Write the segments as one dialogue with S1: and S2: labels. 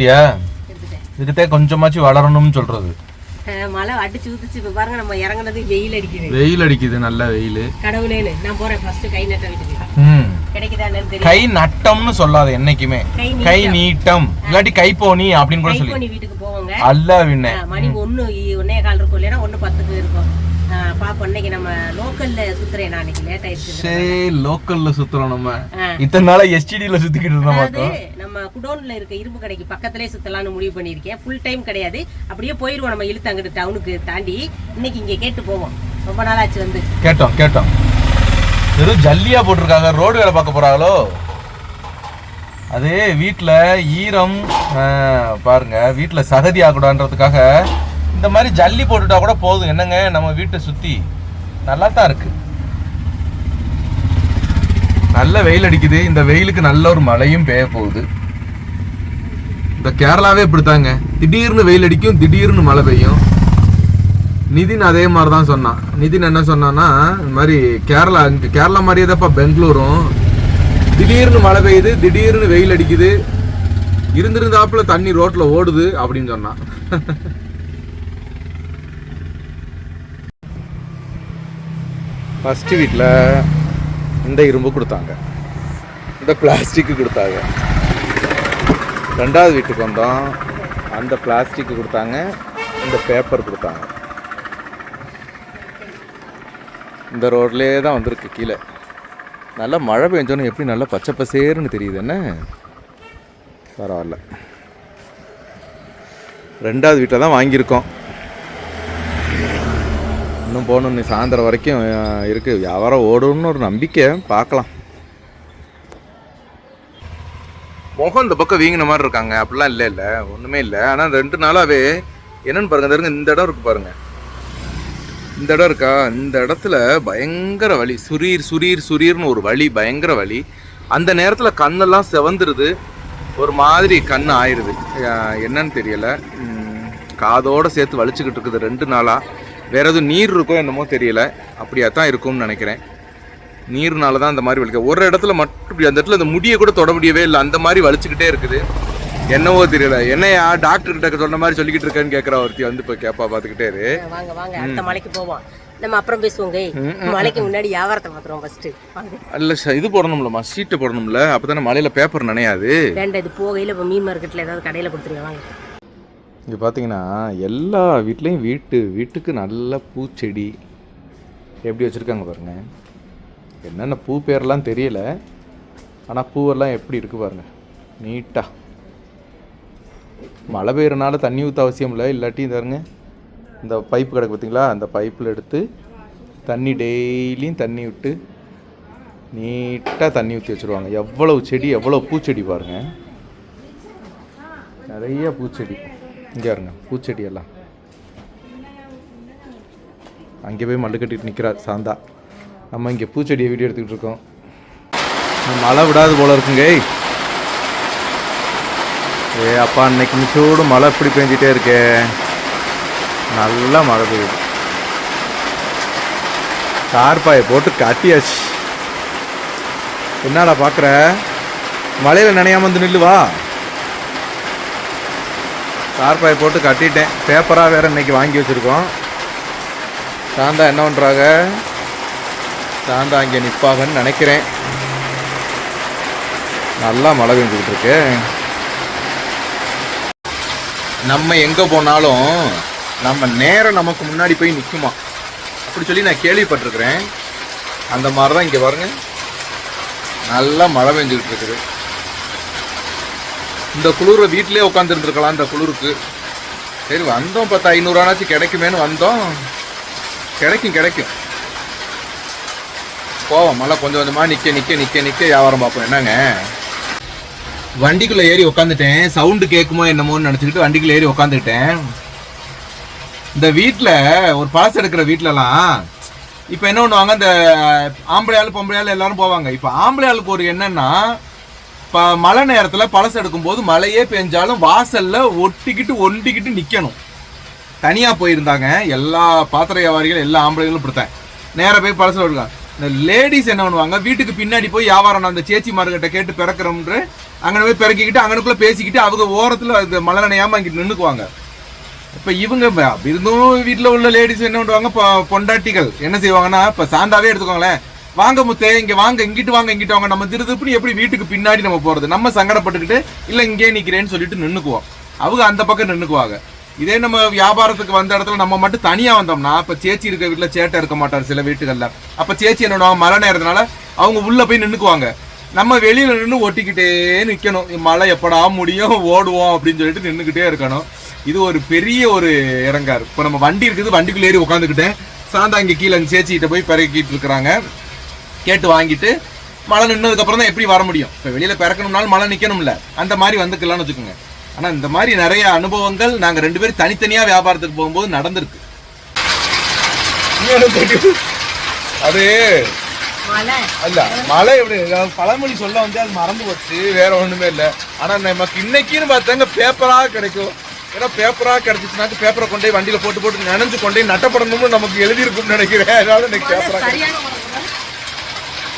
S1: எடுத்துட்டியா இதுக்கிட்டே கொஞ்சமாச்சும் வளரணும்னு சொல்றது.
S2: மழை அடிச்சு ஊத்துச்சு. இப்ப பாருங்க நம்ம இறங்குனது வெயில் அடிக்குது.
S1: வெயில் அடிக்குது நல்ல வெயில்.
S2: கடவுளேன்னு நான் போறேன். ஃபர்ஸ்ட் கை நட்ட வீட்டுக்கு.
S1: கை நட்டம்னு சொல்லாத என்னைக்குமே.
S2: கை
S1: நீட்டம். இல்லாட்டி கை போனி அப்படின்னு கூட சொல்லி.
S2: வீட்டுக்கு போவோங்க.
S1: அல்ல
S2: அஹ் மணி இ- ஒன்னே கால் இருக்கும். இல்லைன்னா ஒண்ணு பத்துக்கு இருக்கும். பாப்போம். இன்னைக்கு நம்ம லோக்கல்ல சுத்துறேன் நான் இன்னைக்கு. லேட் ஆயிடுச்சு
S1: சே லோக்கல்ல சுத்துறோம் நம்ம. இத்தனை நாளா எஸ்டிடில சுத்திக்கிட்டு இருந்தோம் பார்த்தோம்.
S2: நம்ம குடோன்ல இருக்க இரும்பு கடைக்கு பக்கத்திலே சுத்தலாம்னு முடிவு பண்ணியிருக்கேன். ஃபுல் டைம் கிடையாது. அப்படியே போயிருவோம் நம்ம இழுத்து அங்கிட்டு டவுனுக்கு தாண்டி. இன்னைக்கு இங்க கேட்டு போவோம். ரொம்ப நாளாச்சு வந்து.
S1: கேட்டோம் கேட்டோம். வெறும் ஜல்லியா போட்டிருக்காங்க. ரோடு வேலை பார்க்க போறாங்களோ? அது வீட்டில் ஈரம் பாருங்க. வீட்டில் சகதி ஆகக்கூடாதுன்றதுக்காக இந்த மாதிரி ஜல்லி போட்டுட்டா கூட போதும். என்னங்க? நம்ம வீட்டை சுத்தி நல்லா தான் இருக்கு. நல்ல வெயில் அடிக்குது. இந்த வெயிலுக்கு நல்ல ஒரு மழையும் பெய்ய போகுது. இந்த கேரளாவே இப்படித்தாங்க. திடீர்னு வெயில் அடிக்கும் திடீர்னு மழை பெய்யும். நிதின் அதே மாதிரி தான் சொன்னான். நிதின் என்ன சொன்னான்னா இந்த மாதிரி கேரளா இங்க கேரளா மாதிரியே தான்ப்பா பெங்களூரும். திடீர்னு மழை பெய்யுது திடீர்னு வெயில் அடிக்குது. இருந்திருந்தாப்புல தண்ணி ரோட்டில் ஓடுது அப்படின்னு சொன்னான். ஃபஸ்ட்டு வீட்டில் இந்த இரும்பு கொடுத்தாங்க. இந்த பிளாஸ்டிக்கு கொடுத்தாங்க. ரெண்டாவது வீட்டுக்கு வந்தோம். அந்த பிளாஸ்டிக்கு கொடுத்தாங்க. இந்த பேப்பர் கொடுத்தாங்க. இந்த ரோட்லேயே தான் வந்திருக்கு கீழே. நல்லா மழை பெஞ்சோன்னு எப்படி நல்லா பச்சை பசேர்னு தெரியுது என்ன? பரவாயில்ல. ரெண்டாவது வீட்டில் தான் வாங்கியிருக்கோம். இன்னும் போகணும். நீ சாயந்தரம் வரைக்கும் இருக்குது வியாபாரம் ஓடும்னு ஒரு நம்பிக்கை பார்க்கலாம். முகம் இந்த பக்கம் வீங்கின மாதிரி இருக்காங்க. அப்படிலாம் இல்லை இல்லை. ஒன்றுமே இல்லை. ஆனால் ரெண்டு நாளாகவே என்னன்னு பாருங்கள் இந்த இருங்க, இந்த இடம் இருக்குது பாருங்கள் இந்த இடம் இருக்கா? இந்த இடத்துல பயங்கர வலி. சுரீர் சுரீர் சுரீர்னு ஒரு வலி பயங்கர வலி. அந்த நேரத்தில் கண்ணெல்லாம் செவந்துருது. ஒரு மாதிரி கண் ஆயிடுது என்னன்னு தெரியலை. காதோடு சேர்த்து வலிச்சுக்கிட்டு இருக்குது ரெண்டு நாளாக வேற எதுவும் நீர் இருக்கோ என்னமோ தெரியல. அப்படியா தான் இருக்கும்னு நினைக்கிறேன். நீர்னால தான் அந்த மாதிரி வலிக்க ஒரு இடத்துல மட்டும் இப்படி அந்த இடத்துல அந்த முடியை கூட தொட முடியவே இல்லை. அந்த மாதிரி வலிச்சுக்கிட்டே இருக்குது. என்னவோ தெரியல. என்னையா டாக்டர் கிட்ட சொன்ன மாதிரி சொல்லிக்கிட்டு இருக்கேன்னு கேட்குறா ஒருத்தி வந்து இப்போ கேப்பா பார்த்துக்கிட்டே
S2: வாங்க வாங்க அடுத்த மலைக்கு போவோம். நம்ம அப்புறம் பேசுவோங்க மலைக்கு முன்னாடி வியாபாரத்தை பார்த்துருவோம் ஃபர்ஸ்ட்
S1: ச- இது போடணும்லம்மா. சீட்டு போடணும்ல. அப்போ தானே மலையில் பேப்பர் நனையாது.
S2: வேண்டாம் இது போகையில இப்போ மீன் மார்க்கெட்ல ஏதாவது கடையில கொடுத்துருங்க. வாங்க.
S1: இங்கே பார்த்தீங்கன்னா எல்லா வீட்லேயும் வீட்டு வீட்டுக்கு நல்ல பூச்செடி எப்படி வச்சுருக்காங்க பாருங்கள் என்னென்ன பூ பேர்லாம் தெரியல. ஆனால் பூவெல்லாம் எப்படி இருக்குது பாருங்கள் நீட்டாக மழை பெய்யறனால தண்ணி ஊற்ற அவசியம் இல்லை இல்லாட்டி பாருங்க. இந்த பைப்பு கிடக்கு பார்த்தீங்களா அந்த பைப்பில் எடுத்து தண்ணி டெய்லியும் தண்ணி விட்டு நீட்டாக தண்ணி ஊற்றி வச்சுருவாங்க. எவ்வளவு செடி எவ்வளோ பூச்செடி பாருங்கள் நிறைய பூச்செடி. இங்கே இருங்க பூச்செடி எல்லாம் அங்கே போய் மல்லு கட்டிட்டு நிற்கிறா சாந்தா. நம்ம இங்கே பூச்செடியை வீடியோ எடுத்துக்கிட்டு இருக்கோம். மழை விடாது போல இருக்குங்க ஏ அப்பா இன்னைக்கு மிச்சோடு மழை இப்படி பெஞ்சிட்டே இருக்கே. நல்லா மழை பெய்யுது. தார்பாயை போட்டு காட்டியாச்சு. என்னடா பார்க்குற? மழையில் நினையாம வந்து நில்லுவா? தார்பாய் போட்டு கட்டிட்டேன். பேப்பராக வேறு இன்னைக்கு வாங்கி வச்சுருக்கோம். சாந்தா என்ன பண்ணுறாங்க சாந்தா அங்கே நிற்பாங்கன்னு நினைக்கிறேன். நல்லா மழை பெஞ்சுக்கிட்டு இருக்கு. நம்ம எங்கே போனாலும் நம்ம நேரம் நமக்கு முன்னாடி போய் நிற்குமா அப்படி சொல்லி நான் கேள்விப்பட்டிருக்கிறேன். அந்த மாதிரி தான் இங்கே பாருங்கள் நல்லா மழை பெஞ்சுக்கிட்டு இருக்குது. இந்த குளிர வீட்டிலே உட்காந்துருந்துருக்கலாம் இந்த குளிருக்கு. சரி வந்தோம் பத்து ஐநூறுவானாச்சும் கிடைக்குமேன்னு வந்தோம். கிடைக்கும் கிடைக்கும். போவோம் மழை கொஞ்சம் கொஞ்சமாக நிற்க நிற்க நிற்க நிற்க வியாபாரம் பார்ப்போம். என்னங்க? வண்டிக்குள்ளே ஏறி உட்காந்துட்டேன் சவுண்டு கேட்குமோ என்னமோன்னு நினச்சிக்கிட்டு வண்டிக்குள்ளே ஏறி உட்காந்துக்கிட்டேன் இந்த வீட்டில் ஒரு பழசு எடுக்கிற வீட்டிலலாம் இப்போ என்ன பண்ணுவாங்க இந்த ஆம்பளை ஆள் பொம்பளை ஆள் எல்லாரும் போவாங்க. இப்போ ஆம்பளை ஆளுக்கு ஒரு என்னன்னா மழை நேரத்தில் பழசு எடுக்கும்போது மழையே பெஞ்சாலும் வாசலில் ஒட்டிக்கிட்டு ஒண்டிக்கிட்டு நிற்கணும் தனியாக போயிருந்தாங்க. எல்லா பாத்திர வியாபாரிகள் எல்லா ஆம்பளைகளும் இப்படித்தான். நேராக போய் பழசுல எடுக்கலாம் இந்த லேடிஸ் என்ன பண்ணுவாங்க வீட்டுக்கு பின்னாடி போய் வியாபாரம் அந்த சேச்சி மார்கிட்ட கேட்டு பிறக்கிறோம்ன்ற அங்கே போய் பிறக்கிக்கிட்டு அங்கனுக்குள்ளே பேசிக்கிட்டு அவங்க ஓரத்தில் இந்த மழை நனையாம அங்கிட்டு நின்றுக்குவாங்க இப்போ இவங்க விருந்தும் வீட்டில் இருந்தும் உள்ள லேடிஸ் என்ன பண்ணுவாங்க இப்போ பொண்டாட்டிகள் என்ன செய்வாங்கன்னா இப்போ சாந்தாவே எடுத்துக்கோங்களேன். வாங்க முத்தே இங்க வாங்க இங்கிட்டு வாங்க இங்கிட்டு வாங்க. நம்ம திருதுப்புன்னு எப்படி வீட்டுக்கு பின்னாடி நம்ம போறது? நம்ம சங்கடப்பட்டுக்கிட்டு இல்ல இங்கே நிக்கிறேன்னு சொல்லிட்டு நின்னுக்குவோம். அவங்க அந்த பக்கம் நின்னுக்குவாங்க. இதே நம்ம வியாபாரத்துக்கு வந்த இடத்துல நம்ம மட்டும் தனியா வந்தோம்னா இப்ப சேச்சி இருக்க வீட்டுல சேட்டை இருக்க மாட்டார் சில வீட்டுகள்ல. அப்ப சேச்சி என்ன மழை நேரத்தினால அவங்க உள்ள போய் நின்னுக்குவாங்க. நம்ம வெளியில நின்று ஒட்டிக்கிட்டே நிக்கணும். மழை எப்படா முடியும்? ஓடுவோம் அப்படின்னு சொல்லிட்டு நின்னுக்கிட்டே இருக்கணும். இது ஒரு பெரிய ஒரு இறங்காரு. இப்போ நம்ம வண்டி இருக்குது வண்டிக்குள்ளே ஏறி உட்காந்துக்கிட்டேன் சாந்தா இங்க கீழே அந்த சேச்சிக்கிட்ட போய் பிறகிட்டு இருக்கிறாங்க. கேட்டு வாங்கிட்டு மழை நின்னதுக்கு அப்புறம் தான் எப்படி வர முடியும்? இப்போ வெளியில பிறக்கணும்னாலும் மழை நிக்கணும்ல. அந்த மாதிரி வந்துக்கலாம்னு வச்சுக்கோங்க. ஆனா இந்த மாதிரி நிறைய அனுபவங்கள் நாங்க ரெண்டு பேரும் தனித்தனியா வியாபாரத்துக்கு போகும்போது நடந்திருக்கு. அது
S2: மழை.
S1: அல்ல மழை எப்படி? பழமொழி சொல்ல வந்து அது மறந்து போச்சு. வேற ஒண்ணுமே இல்ல. ஆனா நமக்கு இன்னைக்குன்னு பார்த்தாங்க பேப்பரா கிடைக்கும். ஏன்னா பேப்பரா கிடைச்சிச்சுனாக்க பேப்பரை கொண்டு போய் வண்டியில போட்டு போட்டு நினைஞ்சு கொண்டு போய் நட்டப்படணும்னு நமக்கு எழுதியிருக்கும்னு நினைக்கிறேன். அதனால இன்னைக்கு பேப்பரா
S2: சரியான மழை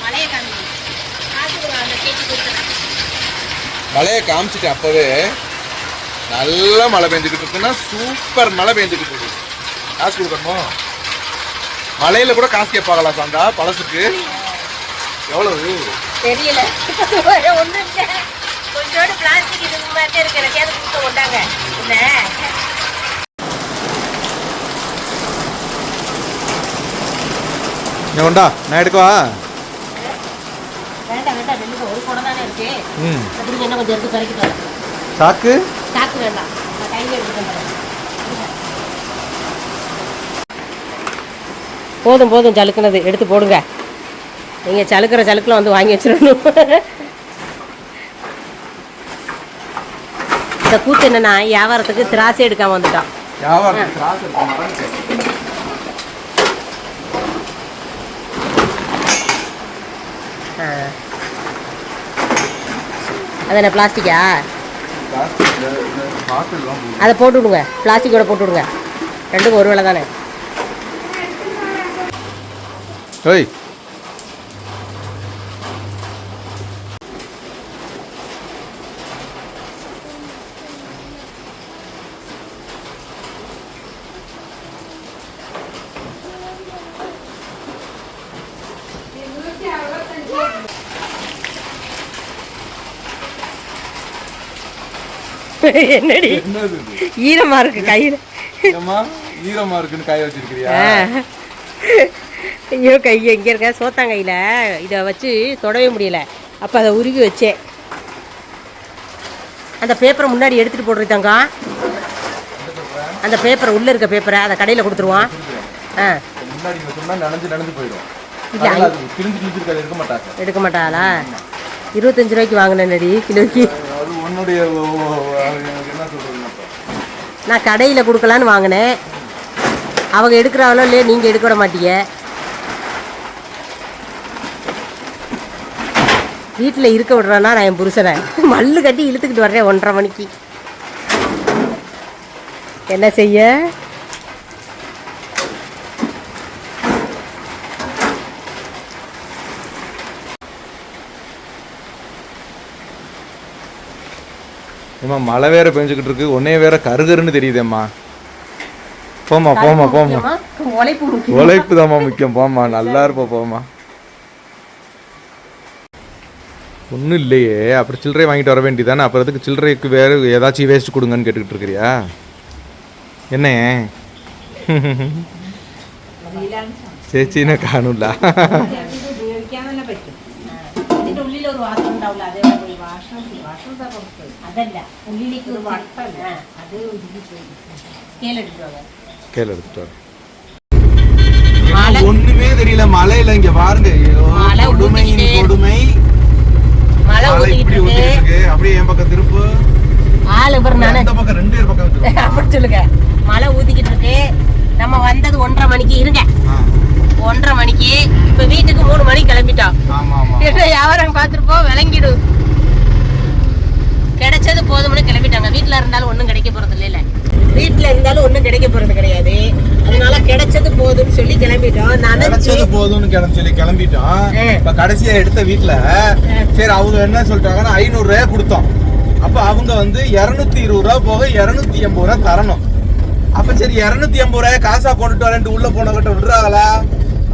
S2: மழையை காமி காசு அந்த கேட்டு கொடுத்துறேன்
S1: மழையை காமிச்சிட்டேன் அப்பவே நல்ல மழை பெஞ்சுக்கிட்டு இருக்குன்னா சூப்பர் மழை பெஞ்சுக்கிட்டு இருக்கு. காசு கொடுக்கணுமோ? மழையில கூட காசு கேட்பாங்களா சாந்தா? பழசுக்கு? எவ்வளவு?
S2: தெரியல. கொஞ்சோண்டு பிளாஸ்டிக் இது மாதிரி இருக்கு எனக்கே கொடுத்து கொண்டாங்க. என்ன?
S1: உண்டா நான் எடுக்கவா
S2: வேண்டாம் வேண்டாம் வெளியே ஒரு குடம் தானே இருக்கு
S1: ம்.
S2: அப்படி என்ன கொஞ்சம் எடுத்து பறிக்கிட்டு வரேன்
S1: சாக்கு?
S2: சாக்கு வேண்டாம். நான் கையில். போதும் போதும் சலுக்குனது. எடுத்து போடுங்க. நீங்கள் சலுக்கிற சலுக்கில் வந்து வாங்கி வச்சிடணும். இந்த கூத்து என்னன்னா வியாபாரத்துக்கு திராசை எடுக்காம
S1: மாட்டேங்குது
S2: ஆ. அது என்ன பிளாஸ்டிக்கா? அதை போட்டு விடுங்க பிளாஸ்டிக்கோட போட்டு விடுங்க ரெண்டுக்கும் ஒரு வேலை தானே. என்னடி? ஈரமா இருக்கு கையில்.
S1: ஈரமா இருக்குன்னு காய வச்சிருக்கிறியா?
S2: ஐயோ கை எங்கே இருக்க சோத்தாங்கையில் இதை வச்சு தொடவே முடியல. அப்போ அதை உருவி வச்சேன். அந்த பேப்பரை முன்னாடி எடுத்துகிட்டு போட்டுருக்காங்க. அந்த பேப்பரை உள்ளே இருக்க பேப்பரை அதை கடையில் கொடுத்துருவான் ஆ.
S1: முன்னாடி நனைஞ்சு நனைஞ்சு போயிடும். எடுக்க
S2: மாட்டாளா? இருபத்தஞ்சு ரூபாய்க்கு வாங்கினேன்டி கிலோக்கு.
S1: என்னுடைய என்ன சொல்றதுன்னு
S2: நான் கடையில் கொடுக்கலான்னு வாங்கினேன். அவங்க எடுக்கிறாங்களோ இல்லையோ நீங்கள் எடுக்க விட மாட்டீங்க. வீட்டில் இருக்க விடுறேன்னா நான் என் புருஷனை. மல்லு கட்டி இழுத்துக்கிட்டு வர்றேன் ஒன்றரை மணிக்கு. என்ன செய்ய?
S1: ஏம்மா மழை வேற பெஞ்சுக்கிட்டு இருக்கு உன்னே வேற கருகருன்னு தெரியுதேம்மா போம்மா போம்மா போம்மா
S2: முக்கியமா? உழைப்பு முக்கியம்
S1: உழைப்பு தாம்மா முக்கியம் போம்மா நல்லா இருப்பா போம்மா ஒன்றும் இல்லையே அப்புறம் சில்லறை வாங்கிட்டு வர வேண்டியதானே அப்புறம் அதுக்கு சில்லறைக்கு வேறு ஏதாச்சும் வேஸ்ட் கொடுங்கன்னு கேட்டுக்கிட்டு இருக்கிறியா என்ன ചേച്ചീനെ കാണൂല
S2: അതിന്റെ ഉള്ളിൽ ഒരു വാസം ഉണ്ടാവില്ല
S1: ஒண்ணுமே தெரியல மழையில இங்க பாருங்க
S2: மழை
S1: கொடுமையின் கொடுமை
S2: மழை
S1: இப்படி ஊத்திட்டு
S2: இருக்கு
S1: என் பக்கம்
S2: ஆளு நானு
S1: அந்த பக்கம் ரெண்டு பக்கம்
S2: அப்படி சொல்லுங்க மழை ஊத்திக்கிட்டு இருக்கு நம்ம வந்தது ஒன்றரை மணிக்கு இருங்க ஒன்றரை மணிக்கு இப்ப வீட்டுக்கு மூணு மணிக்கு கிளம்பிட்டோம் வியாபாரம் பார்த்துருப்போம் விளங்கிடும் கிடைச்சது போதும்னு கிளம்பிட்டாங்க. வீட்டுல இருந்தாலும் ஒண்ணும் கிடைக்க போறது இல்ல வீட்டுல இருந்தாலும் ஒண்ணும் கிடைக்க போறது கிடையாது. போதும்னு சொல்லி கிளம்பிட்டோம். நினைச்சு
S1: கிடைச்சது போதும்னு கிளம்பி சொல்லி கிளம்பிட்டோம். இப்ப கடைசியா எடுத்த வீட்டுல சரி அவங்க என்ன சொல்லிட்டாங்கன்னா ஐநூறு ரூபாய் கொடுத்தோம். அப்ப அவங்க வந்து இருநூத்தி இருபது ரூபா போக இருநூத்தி எண்பது ரூபா தரணும். அப்ப சரி இருநூத்தி எண்பது ரூபாய் காசா கொண்டுட்டு வரேன்ட்டு உள்ள போனவங்கிட்ட விடுறாங்களா?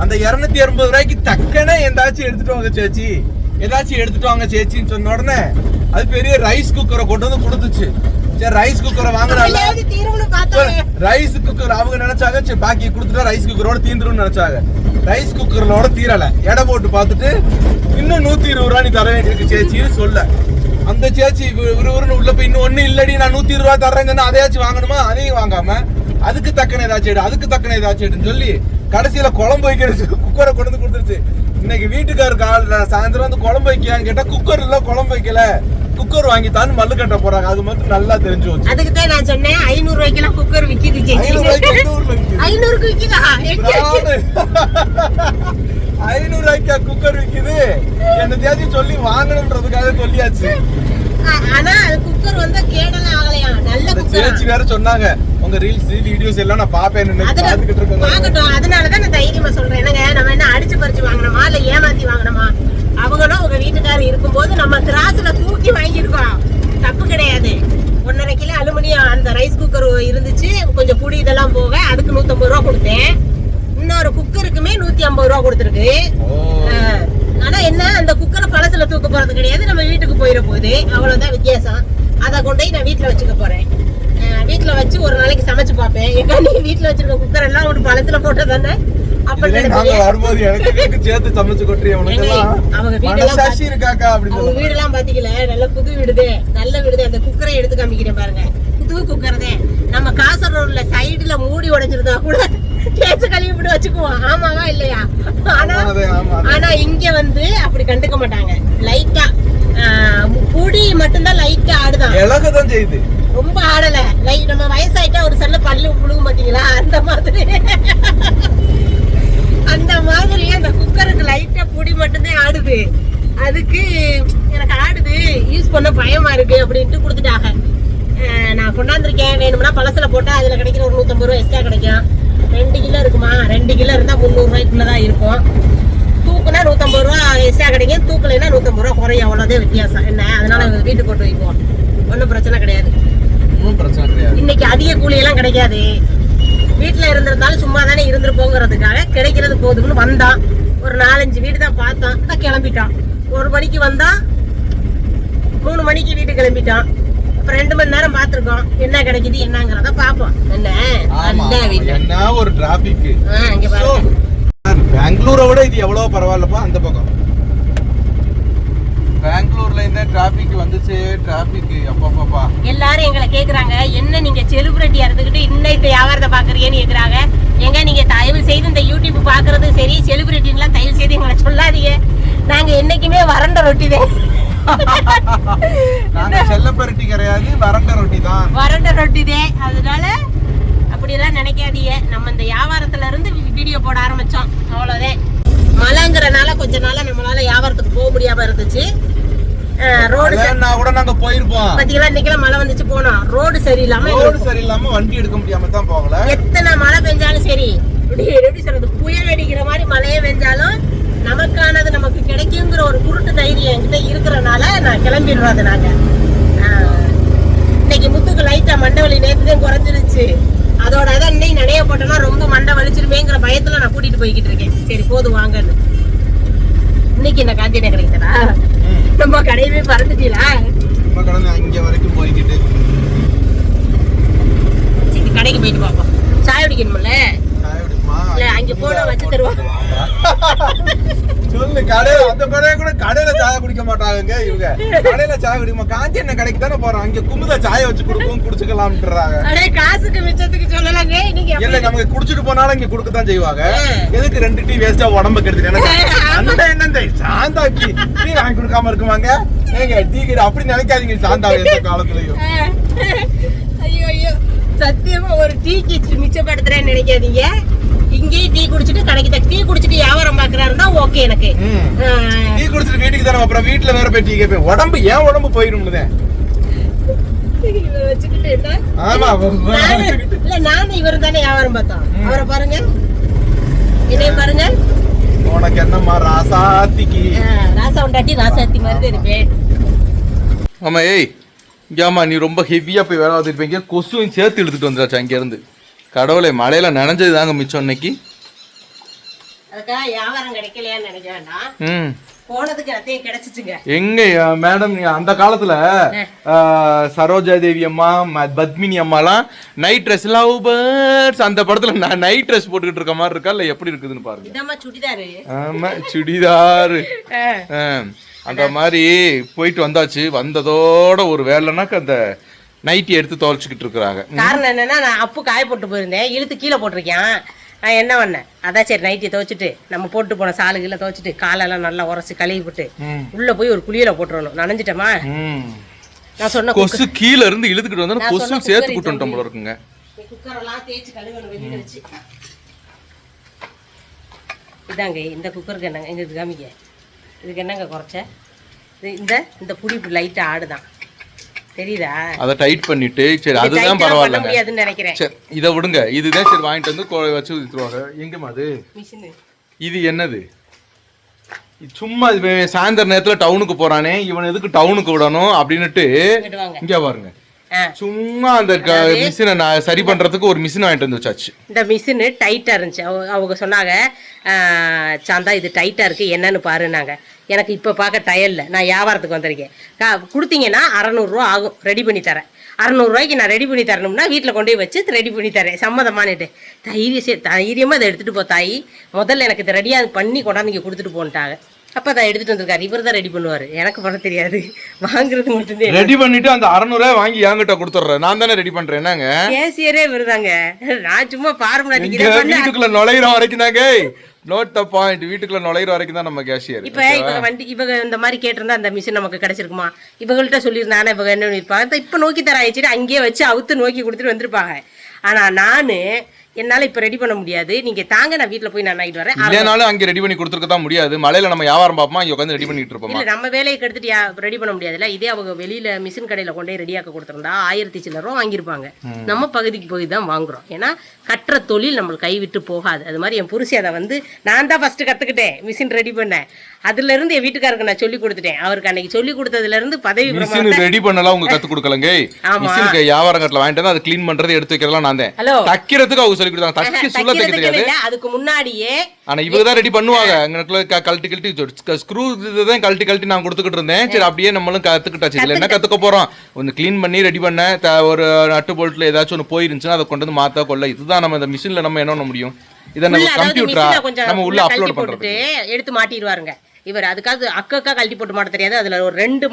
S1: அந்த இருநூத்தி எண்பது ரூபாய்க்கு தக்கன ஏதாச்சும் எடுத்துட்டு வாங்க சேச்சி. ஏதாச்சும் எடுத்துட்டு வாங்க சேச்சின்னு சொன்ன உடனே அது பெரிய ரைஸ் குக்கரை கொண்டு வந்து கொடுத்துச்சு. சரி ரைஸ் குக்கரை வாங்கினால ரைஸ் குக்கர் அவங்க நினைச்சாங்க. சரி பாக்கி கொடுத்துட்டா ரைஸ் குக்கரோட தீந்துரும்னு நினைச்சாங்க. ரைஸ் குக்கரோட தீரல. எடை போட்டு பார்த்துட்டு இன்னும் நூத்தி இருபது ரூபா நீ தர வேண்டியிருக்கு சேச்சின்னு சொல்ல. அந்த சேச்சி விறுவிறுன்னு உள்ள போய் இன்னும் ஒண்ணு இல்லடி நான் நூத்தி இருபது ரூபா தர்றேன்னு அதையாச்சும் வாங்கணுமா? அதையும் வாங்காம அதுக்கு தக்கன ஏதாச்சும் எடு அதுக்கு தக்கன ஏதாச்சும் எடுன்னு சொல்லி கடைசியில குழம்பு வைக்கிறது குக்கரை கொண்டு வந்து கொடுத்துருச்சு. இன்னைக்கு வீட்டுக்காருக்கு ஆள் சாயந்தரம் வந்து குழம்பு வைக்கியான்னு கேட்டா குக்கர் இல்ல குழம்பு வைக்கல. குக்கர் வாங்கித்தான் மல்லு கட்ட போறாங்க. அது மட்டும் நல்லா தெரிஞ்சு வச்சு.
S2: அதுக்கு தான் நான் சொன்னேன் ஐநூறு ரூபாய்க்கெல்லாம் குக்கர் விக்குது
S1: ஐநூறு ரூபாய்க்கு விக்குது?
S2: ஐநூறுக்கு?
S1: ஐநூறு ரூபாய்க்கா குக்கர் விக்குது? என்ன தேதி சொல்லி வாங்கணுன்றதுக்காக சொல்லியாச்சு.
S2: ஆனா அது குக்கர் வந்து கேடலாம் ஆகலையா? நல்ல குக்கர்
S1: வேற சொன்னாங்க. உங்க ரீல்ஸ் வீடியோஸ் எல்லாம் நான் பாப்பேன் பாத்துக்கிட்டு இருக்கேன்.
S2: வாங்கட்டும் அதனாலதான் நான் தைரியமா சொல்றேன். என்னங்க நம்ம என்ன அடிச்சு பறிச்சு வாங்கணுமா? இல்ல ஏமாத்தி வாங்கணுமா? அவங்களும் உங்க வீட்டுக்காரர் இருக்கும்போது நம்ம திராசுல தூக்கி வாங்கியிருக்கோம். தப்பு கிடையாது. ஒன்னரை கிலோ அலுமினியம் அந்த ரைஸ் குக்கர் இருந்துச்சு. கொஞ்சம் புடி இதெல்லாம் போக அதுக்கு நூத்தம்பது ரூபா கொடுத்தேன். இன்னொரு குக்கருக்குமே நூத்தி ஐம்பது ரூபா கொடுத்துருக்கு. ஆனா என்ன? அந்த குக்கரை பழசுல தூக்க போறது கிடையாது. போயிட போகுது அவ்வளவுதான் வித்தியாசம். அதை கொண்டு போய் நான் வீட்டுல வச்சுக்க போறேன். வீட்டுல வச்சு ஒரு நாளைக்கு சமைச்சு பார்ப்பேன். எங்க நீ வீட்டுல வச்சிருக்க குக்கர் எல்லாம் ஒரு ஏங்க, அவங்க
S1: எல்லாம்.
S2: வீடெல்லாம் பாத்தீங்களா? நல்ல புது வீடுதே. நல்ல வீடுதே. அந்த குக்கரை எடுத்து காமிக்கிறேன் பாருங்க. புது குக்கர் தான் நம்ம காசரோட்ல சைடுல மூடி உடைஞ்சிருந்தா கூட தேய்ச்சி கழுவி விட்டு வச்சுக்குவோம். ஆமாவா இல்லையா? ஆனா. ஆனா இங்க வந்து அப்படி கண்டுக்க மாட்டாங்க. லைட்டா புடி மட்டும்தான் லைட்டா ஆடுதான்.
S1: இலகுதான் செய்யுது.
S2: ரொம்ப ஆடல. லைட் நம்ம வயசாயிட்டா ஒரு செல்ல பல்லு புழுகும் பாத்தீங்களா? அந்த மாதிரி. அந்த மாதிரி அந்த குக்கருக்கு லைட்டா புடி மட்டும்தான் ஆடுது. அதுக்கு எனக்கு ஆடுது. யூஸ் பண்ண பயமா இருக்கு அப்படின்ட்டு கொடுத்துட்டாங்க. நான் கொண்டாந்துருக்கேன். வேணும்னா பழசுல போட்டா அதுல கிடைக்கிற ஒரு நூத்தம்பது ரூபா எக்ஸ்ட்ரா கிடைக்கும். ரெண்டு கிலோ இருக்குமா? ரெண்டு கிலோ இருந்தா முந்நூறு ரூபாய்க்குள்ளதான் இருக்கும். தூக்குனா நூத்தம்பது ரூபா எக்ஸ்ட்ரா கிடைக்கும் தூக்கலைன்னா நூத்தம்பது ரூபா குறையும். அவ்வளவுதான் வித்தியாசம். என்ன? அதனால வீட்டுக்கு கொண்டு வைக்குவோம் ஒன்றும் பிரச்சனை கிடையாது.
S1: ஒன்றும் பிரச்சனை கிடையாது.
S2: இன்னைக்கு அதிக கூலியெல்லாம் கிடைக்காது. வீட்டுல இருந்திருந்தாலும் சும்மா தானே இருந்திருப்போங்கிறதுக்காக கிடைக்கிறது போதும்னு வந்தான். ஒரு நாலஞ்சு வீடு தான் பார்த்தோம். தான் கிளம்பிட்டான். ஒரு மணிக்கு வந்தா மூணு மணிக்கு வீட்டுக்கு கிளம்பிட்டான். அப்புறம் ரெண்டு மணி நேரம் பார்த்துருக்கோம். என்ன கிடைக்குது என்னங்கிறத பார்ப்போம். என்ன?
S1: என்ன ஒரு டிராபிக்
S2: ஆ, இங்க பாருங்க.
S1: பெங்களூரை விட இது எவ்வளவு பரவாயில்லப்பா அந்த பக்கம். பெங்களூர்ல இந்த டிராபிக் வந்துச்சு? டிராபிக் அப்பப்பா
S2: எல்லாரும் எங்களை கேக்குறாங்க என்ன நீங்க செலிபிரிட்டியா இருந்துகிட்டு இன்னைக்கு வியாபாரத்தை பாக்குறீங்கன்னு கேக்குறாங்க. எங்க நீங்க தயவு செய்து இந்த யூடியூப் பாக்குறது சரி செலிபிரிட்டின்லாம் தயவு செய்து எங்களை சொல்லாதீங்க. நாங்க என்னைக்குமே வறண்ட ரொட்டி தான்.
S1: நாங்க செல்லப்பரட்டி கிடையாது வறண்ட ரொட்டி தான்.
S2: வறண்ட ரொட்டி தான். அதனால அப்படியெல்லாம் நினைக்காதீங்க. நம்ம இந்த வியாபாரத்துல இருந்து வீடியோ போட ஆரம்பிச்சோம். அவ்வளவுதான் மழைங்கிறனால கொஞ்ச நாளா நம்மளால வியாபாரத்துக்கு போக முடியாம இருந்துச்சு. ரோடு
S1: இல்லைன்னா கூட நாங்க போயிருப்போம்.
S2: பாத்தீங்களா? இன்னைக்கெல்லாம் மழை வந்துச்சு போனோம் ரோடு சரியில்லாம எங்களுக்கு
S1: ரோடு சரியில்லாம வண்டி எடுக்க முடியாம தான் போகல.
S2: எத்தனை மழை பெஞ்சாலும் சரி. எப்படி சொல்றது? புயல் அடிக்கிற மாதிரி மழையே பெஞ்சாலும் நமக்கானது நமக்கு கிடைக்குங்கிற ஒரு குருட்டு தைரியம் என்கிட்ட இருக்கிறனால நான் கிளம்பிடுறது நாங்க. ஆஹ், இன்னைக்கு முத்துக்கு லைட்டா மண்டை வலி நேற்று தான் குறைஞ்சிருச்சு அதோட அதான் இன்னைக்கு நடைய போட்டோம்னா ரொம்ப வலிச்சிருமேங்கிற பயத்துல நான் கூட்டிட்டு போய்கிட்டு இருக்கேன். சரி போதும் வாங்கன்னு. இன்னைக்கு என்ன காந்தி நகர்
S1: ம்.
S2: நம்ம கடையவே பறந்துட்டீங்களா
S1: நம்ம கடந்து அங்க வரைக்கும் போய்கிட்டு
S2: சரி கடைக்கு போயிட்டு பார்ப்போம் சாய் குடிக்கணும்ல? இல்ல, அங்க போனா வச்சு தருவாங்க.
S1: சொல்லு கடையில அந்த கடையில கூட கடையில சாய குடிக்க மாட்டாங்க இவங்க. கடையில சாய குடிக்குமா காஞ்சி என்ன கடைக்கு தானே போறோம். அங்க குமுத சாய வச்சு குடிச்சுக்கலாம்ன்றாங்க.
S2: அடே காசுக்கு மிச்சத்துக்கு சொல்லலாங்க. இன்னைக்கு
S1: இல்ல
S2: எப்படி-
S1: நமக்கு குடிச்சிட்டு போனாலும் இங்க கொடுக்க தான் செய்வாங்க. எதுக்கு ரெண்டு டீ வேஸ்டா உடம்ப கெடுத்துட்டு அந்த என்ன சாந்தா டீ. டீ வாங்கி கொடுக்காம இருக்குமாங்க? ஏங்க டீ கடை அப்படி நினைக்காதீங்க சாந்தா எந்த காலத்துலயும்.
S2: ஐயோ ஐயோ. சத்தியமா ஒரு டீக்கு மிச்சப்படுத்துறேன்னு நினைக்காதீங்க. இங்கேயும் டீ குடிச்சிட்டு கடைக்கு தான் டீ குடிச்சிட்டு வியாபாரம் பாக்குறாருன்னா ஓகே எனக்கு.
S1: டீ குடிச்சிட்டு வீட்டுக்கு தானே அப்புறம் வீட்டுல வேற போய் டீ கேட்பேன் உடம்பு ஏன் உடம்பு
S2: இல்ல நானும் இவரு தானே வியாபாரம் பார்த்தோம். அவரை பாருங்க. என்னைய பாருங்க.
S3: உனக்கு என்னம்மா ராசாத்திக்கு?
S2: ராசா உண்டாட்டி ராசாத்தி மாதிரி தான் இருப்பேன்.
S1: ஆமா ஏய் இங்கேம்மா நீ ரொம்ப ஹெவியா போய் வேலை பார்த்துருப்பீங்க கொசுவையும் சேர்த்து எடுத்துட்டு வந்துடாச்சு அங்கேருந்து கடவுளை மழையில நனைஞ்சது தாங்க மிச்சம் இன்னைக்கு.
S2: அதுக்காக வியாபாரம் கிடைக்கலையான்னு நினைக்க வேண்டாம்.
S1: ம்.
S2: போனதுக்கு அத்தையும் கிடைச்சிச்சுங்க.
S1: எங்க மேடம் அந்த காலத்துல சரோஜா தேவி அம்மா பத்மினி அம்மாலாம் நைட் ட்ரெஸ் லவ் பேர்ட்ஸ் அந்த படத்துல நைட் ட்ரெஸ் போட்டுக்கிட்டு இருக்க மாதிரி இருக்கா? இல்ல எப்படி இருக்குதுன்னு பாருங்க.
S2: இதம்மா சுடிதாரு.
S1: ஆமா சுடிதார். அந்த மாதிரி போயிட்டு வந்தாச்சு. வந்ததோட ஒரு வேலைனாக்க அந்த நைட்டி எடுத்து துவைச்சிக்கிட்டு இருக்கிறாங்க.
S2: காரணம் என்னன்னா நான் அப்பு காய போட்டு போயிருந்தேன். இழுத்து கீழே போட்டிருக்கேன் நான் என்ன பண்ணேன்? அதான் சரி நைட்டி துவைச்சிட்டு நம்ம போட்டு போன சாலுகளை துவைச்சிட்டு காலெல்லாம் நல்லா உரசி கழுவி போட்டு. உள்ள போய் ஒரு குளியல போட்டுறணும். நனைஞ்சிட்டமா. நான் சொன்ன
S1: கொசு கீழ இருந்து இழுத்துக்கிட்டு வந்தா கொசு சேர்த்து கூட்டு போல இருக்குங்க.
S2: குக்கரெல்லாம் தேய்ச்சி கழுவணும் வெளியில வச்சு. இதாங்க இந்த குக்கருக்கு என்னங்க எங்க இது காமிக்க இதுக்கு என்னங்க குறைச்ச? இந்த இந்த புடி லைட்டா ஆடுதான். தெரியுதா?
S1: அதை டைட் பண்ணிட்டு சரி அதுதான் பரவாயில்லைங்க.
S2: முடியாதுன்னு நினைக்கிறேன்.
S1: சரி இதை விடுங்க. இதுதான் சரி வாங்கிட்டு வந்து கொ- வச்சு வித்துருவாங்க எங்கம்மா அது? இது என்னது? சும்மா சாயந்தர நேரத்துல டவுனுக்கு போறானே இவன் எதுக்கு டவுனுக்கு விடணும் அப்படின்னுட்டு இங்க பாருங்க. சும்மா அந்த மிஷினை நான் சரி பண்றதுக்கு ஒரு மிஷின் வாங்கிட்டு வந்து வச்சாச்சு.
S2: இந்த மிஷினு டைட்டாக இருந்துச்சு. அவங்க அவங்க சொன்னாங்க "ஆஹ், சாந்தா இது டைட்டாக இருக்குது என்னன்னு பாருன்னாங்க. எனக்கு இப்போ பார்க்க டயர்ல நான் வியாபாரத்துக்கு வந்திருக்கேன். கொடுத்தீங்கன்னா அறநூறுரூவா ஆகும். ரெடி பண்ணி தரேன். அறநூறுவாய்க்கு நான் ரெடி பண்ணி தரணும்னா வீட்டில் கொண்டு போய் வச்சு ரெடி பண்ணி தரேன். சம்மதமானுட்டு தைரிய தைரியமாக இதை எடுத்துகிட்டு போ தாயி. முதல்ல எனக்கு இதை ரெடியாக பண்ணி கொண்டாந்து இங்கே கொடுத்துட்டு போன்ட்டாங்க. அப்போ அதை எடுத்துகிட்டு வந்திருக்காரு. இவர் தான் ரெடி பண்ணுவார். எனக்கு பண்ண தெரியாது. வாங்குறது மட்டும்தான்
S1: ரெடி பண்ணிட்டு அந்த அறநூறுவா வாங்கி என்கிட்ட கொடுத்துட்றேன். நான் தானே ரெடி பண்றேன். என்னங்க?
S2: கேசியரே இவருதாங்க. நான் சும்மா பண்ண
S1: வீட்டுக்குள்ள நுழையிற வரைக்கும் தாங்க. நோட் த பாயிண்ட் வீட்டுக்குள்ள நுழையிற வரைக்கும் தான் நம்ம கேஷியர்
S2: இப்ப இவங்க வண்டி இவங்க இந்த மாதிரி கேட்டிருந்தா அந்த மிஷின் நமக்கு கிடைச்சிருக்குமா? இவங்கள்ட்ட சொல்லியிருந்தானே. இவங்க என்ன பண்ணிருப்பாங்க இப்ப நோக்கி தர ஆயிடுச்சு அங்கேயே வச்சு அவுத்து நோக்கி கொடுத்துட்டு வந்திருப்பாங்க. ஆனா நானு என்னால இப்ப ரெடி பண்ண முடியாது. நீங்க தாங்க நான் வீட்ல போய் நான் ஆகிட்டு வரேன்.
S1: இல்லைனாலும் அங்கே ரெடி பண்ணி கொடுத்துருக்க தான் முடியாது. மலையில நம்ம வியாபாரம் பார்ப்போமா? இங்க உட்காந்து ரெடி பண்ணிட்டு இருப்போமா?
S2: இல்ல நம்ம வேலையை கெடுத்துட்டு ரெடி பண்ண முடியாதுல்ல. இதே அவங்க வெளியில மிஷின் கடையில கொண்டு போய் ரெடியாக்க கொடுத்துருந்தா ஆயிரத்தி சில்லரும் வாங்கியிருப்பாங்க. நம்ம பகுதிக்கு போய் தான் வாங்குறோம். ஏன்னா கட்டுற தொழில் நம்மளுக்கு கைவிட்டு போகாது. அது மாதிரி என் புருஷி அதை வந்து நான் தான் ஃபர்ஸ்ட் கத்துக்கிட்டேன். மிஷின் ரெடி பண்ணேன். அதுல இருந்து என் வீட்டுக்காருக்கு நான் சொல்லி கொடுத்துட்டேன். அவருக்கு அன்னைக்கு சொல்லி கொடுத்ததுல இருந்து பதவி
S1: மிஷின் ரெடி பண்ணலாம் உங்க கத்து கொடுக்கலங்க.
S2: ஆமா.
S1: மிஷினுக்கு வியாபாரம் கட்டில வாங்கிட்டு அதை க்ளீன் பண்றது எடுத்து வைக்கிறதெல்லாம் நான் தான்.
S2: ஹலோ
S1: தைக்கிறதுக்கு அவங்க சொல்லி கொடுத்தாங்க. தக்கி சொல்ல தைக்க தெரியாது
S2: அதுக்கு முன்னாடியே
S1: ஆனா இவங்க தான் ரெடி பண்ணுவாங்க. க- கழட்டி கழட்டி ஸ்க்ரூ தான் கழட்டி கழட்டி நான் கொடுத்துக்கிட்டு இருந்தேன். சரி அப்படியே நம்மளும் கத்துக்கிட்டாச்சு. இதுல என்ன கத்துக்க போறோம்? ஒன்னு க்ளீன் பண்ணி ரெடி பண்ண ஒரு நட்டு போல்ட்ல ஏதாச்சும் ஒன்று போயிருந்துச்சுன்னா அதை கொண்டு வந்து மாத்த கொள்ள இதுதான் நம்ம இந்த மிஷின்ல நம்ம என்ன பண்ண முடியும்? இதை நம்ம கம்ப்யூட்டரா நம்ம உள்ள அப்லோட்
S2: போட்டுட்டு எடுத்து மாட்டிடுவாருங்க. இவர் அதுக்காக அக்கக்கா கழட்டி போட்டு மாட்ட தெரியாது. அதுல ஒரு ரெண்டு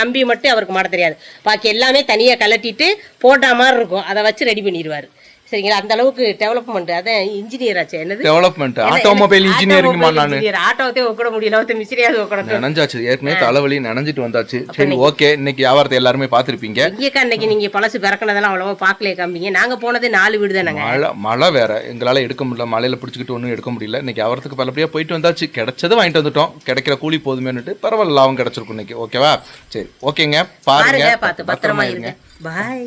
S2: கம்பி மட்டும் அவருக்கு மாட்ட தெரியாது. பாக்கி எல்லாமே தனியா கழட்டிட்டு போட்ட மாதிரி இருக்கும். அதை வச்சு ரெடி பண்ணிடுவாரு. சரிங்களா? அந்த அளவுக்கு டெவலப்மெண்ட் அதான் இன்ஜினியர் ஆச்சு. என்னது?
S1: டெவலப்மெண்ட் ஆட்டோமொபைல் இன்ஜினியரிங்மா நானு.
S2: ஆட்டோவத்தே ஒக்கட முடியல. ஒருத்த மிஸ்ரியாவது ஒக்கட
S1: நனைஞ்சாச்சு. ஏற்கனவே தலைவலி நனைஞ்சிட்டு வந்தாச்சு. சரி ஓகே. இன்னைக்கு வியாபாரத்தை எல்லாருமே பார்த்திருப்பீங்க.
S2: எங்கேக்கா அன்னைக்கு நீங்க பழசு பிறக்கினதெல்லாம் அவ்வளவா பார்க்கலையே காமிங்க. நாங்க போனதே நாலு வீடு தானங்க.
S1: மழை மழை வேற. எங்களால எடுக்க முடியல. மழையில பிடிச்சிக்கிட்டு ஒன்றும் எடுக்க முடியல. இன்னைக்கு அவரத்துக்கு பலபடியா போயிட்டு வந்தாச்சு. கிடைச்சதை வாங்கிட்டு வந்துட்டோம். கிடைக்கிற கூலி போதுமேனுட்டு பரவாயில்ல லாபம் கிடைச்சிருக்கும் இன்னைக்கு. ஓகேவா? சரி ஓகேங்க.
S2: பாருங்க. பார்த்து பத்திரமா இருங்க. பாய்